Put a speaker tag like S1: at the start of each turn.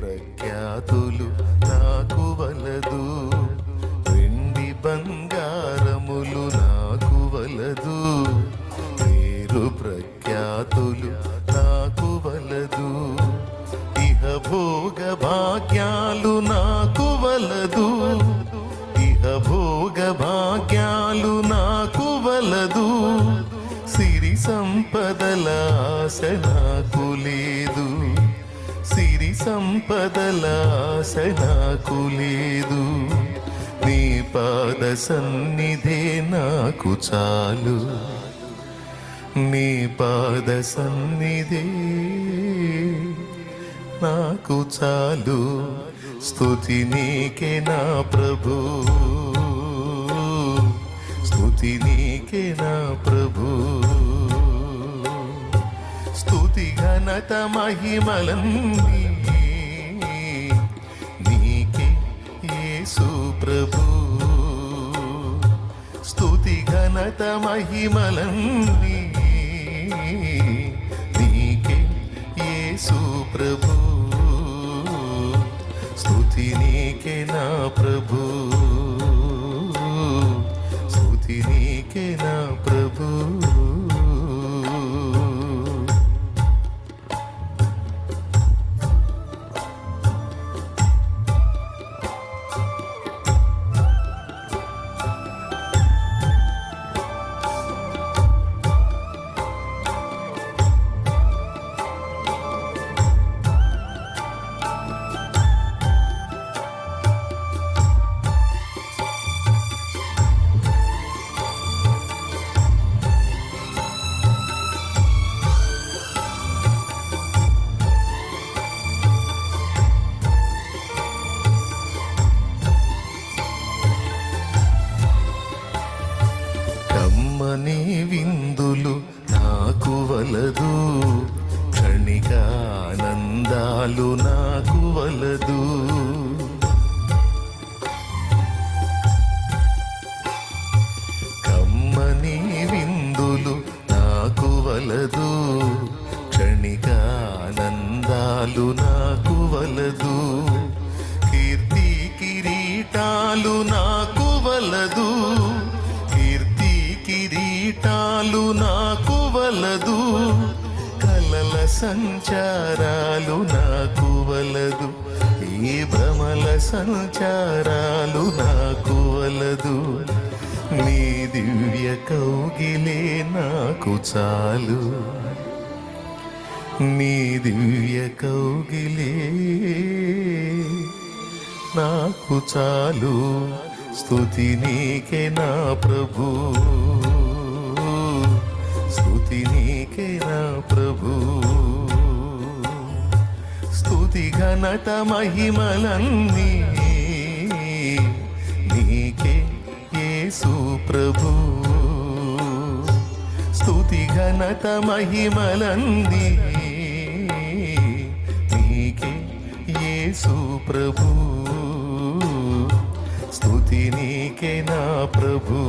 S1: ప్రఖ్యాతులు నాకు వలదు. వెండి బంగారములు నాకు వలదు. పేరు ప్రఖ్యాతులు నాకు వలదు. ఇహ భోగ భాగ్యాలు నాకు వలదు. ఇహ భోగ భాగ్యాలు నాకు వలదు. సిరి సంపదల ఆశ నాకు లేదు. సిరి సంపదల నాకు లేదు. నీ పాద సన్నిధే నాకు చాలు. నీ పాద సన్నిధే నాకు చాలు. స్థుతి నీకే నా ప్రభు. స్థుతి నీకే నా ప్రభు. స్థుతి ఘనత మహిమలన్నీ నీకే యేసు ప్రభు. స్తుతి ఘనత మహిమలన్నీ నీకే యేసు ప్రభు. స్తుతి నీకే నా ప్రభు. స్థుతి నీకే నా ప్రభు. నీ విందులు నాకు వలదు. క్షణికానందాలు నాకు వలదు. కమ్మని విందులు నాకు వలదు. క్షణికానందాలు నాకు వలదు. కీర్తి కిరీటాలు నాకు వలదు. కిరీటాలు నాకు వలదు కలల సంచారాలు నాకు వలదు ఈ భ్రమల సంచారాలు నాకు వలదు. నీ దివ్య కౌగిలే నాకు చాలు. నీ దివ్య కౌగిలే నాకు చాలు. స్థుతి నీకే నా ప్రభు. స్థుతి నీకే నా ప్రభు. స్థుతి ఘనత మహిమలన్నీ నీకే యేసు ప్రభు. స్థుతి ఘనత మహిమలన్నీ నీకే యేసు ప్రభు. స్థుతి నీకే నా ప్రభు.